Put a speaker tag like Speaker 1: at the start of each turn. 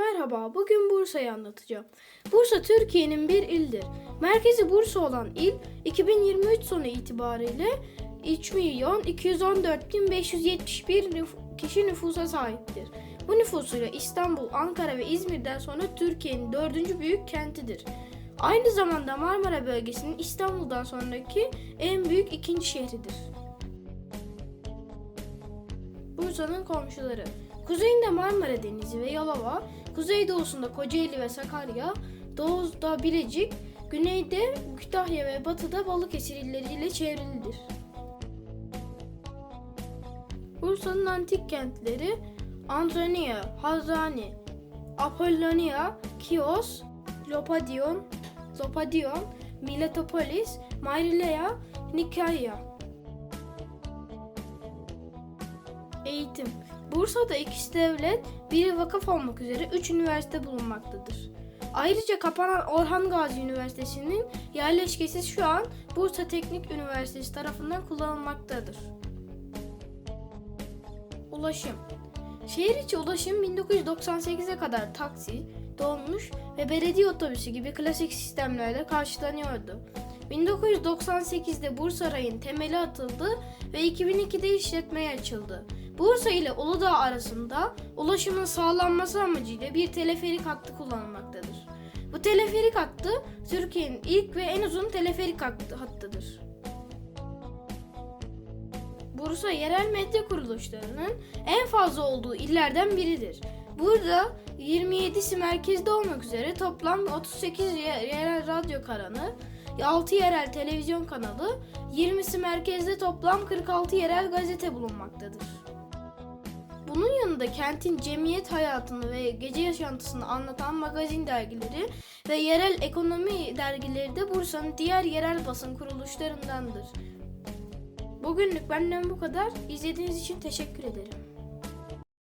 Speaker 1: Merhaba, bugün Bursa'yı anlatacağım. Bursa Türkiye'nin bir ildir. Merkezi Bursa olan il, 2023 sonu itibariyle 3 milyon 214 bin 571 nüf- kişi nüfusa sahiptir. Bu nüfusuyla İstanbul, Ankara ve İzmir'den sonra Türkiye'nin dördüncü büyük kentidir. Aynı zamanda Marmara bölgesinin İstanbul'dan sonraki en büyük ikinci şehridir. Bursa'nın komşuları. Kuzeyinde Marmara Denizi ve Yalova, kuzeydoğusunda Kocaeli ve Sakarya, doğuda Bilecik, güneyde Kütahya ve batıda Balıkesir illeriyle çevrilidir. Bursa'nın antik kentleri Antonia, Hazani, Apollonia, Kios, Lopadion, Zopadion, Miletopolis, Marilea, Nikaya. Eğitim. Bursa'da ikisi devlet, biri vakıf olmak üzere 3 üniversite bulunmaktadır. Ayrıca kapanan Orhan Gazi Üniversitesi'nin yerleşkesi şu an Bursa Teknik Üniversitesi tarafından kullanılmaktadır. Ulaşım Şehir içi ulaşım 1998'e kadar taksi, dolmuş ve belediye otobüsü gibi klasik sistemlerle karşılanıyordu. 1998'de Bursa Ray'ın temeli atıldı ve 2002'de işletmeye açıldı. Bursa ile Uludağ arasında ulaşımın sağlanması amacıyla bir teleferik hattı kullanılmaktadır. Bu teleferik hattı Türkiye'nin ilk ve en uzun teleferik hattı- hattıdır. Bursa yerel medya kuruluşlarının en fazla olduğu illerden biridir. Burada 27'si merkezde olmak üzere toplam 38 ye- yerel radyo kanalı, 6 yerel televizyon kanalı, 20'si merkezde toplam 46 yerel gazete bulunmaktadır. Yanında kentin cemiyet hayatını ve gece yaşantısını anlatan magazin dergileri ve yerel ekonomi dergileri de Bursa'nın diğer yerel basın kuruluşlarındandır. Bugünlük benden bu kadar. İzlediğiniz için teşekkür ederim.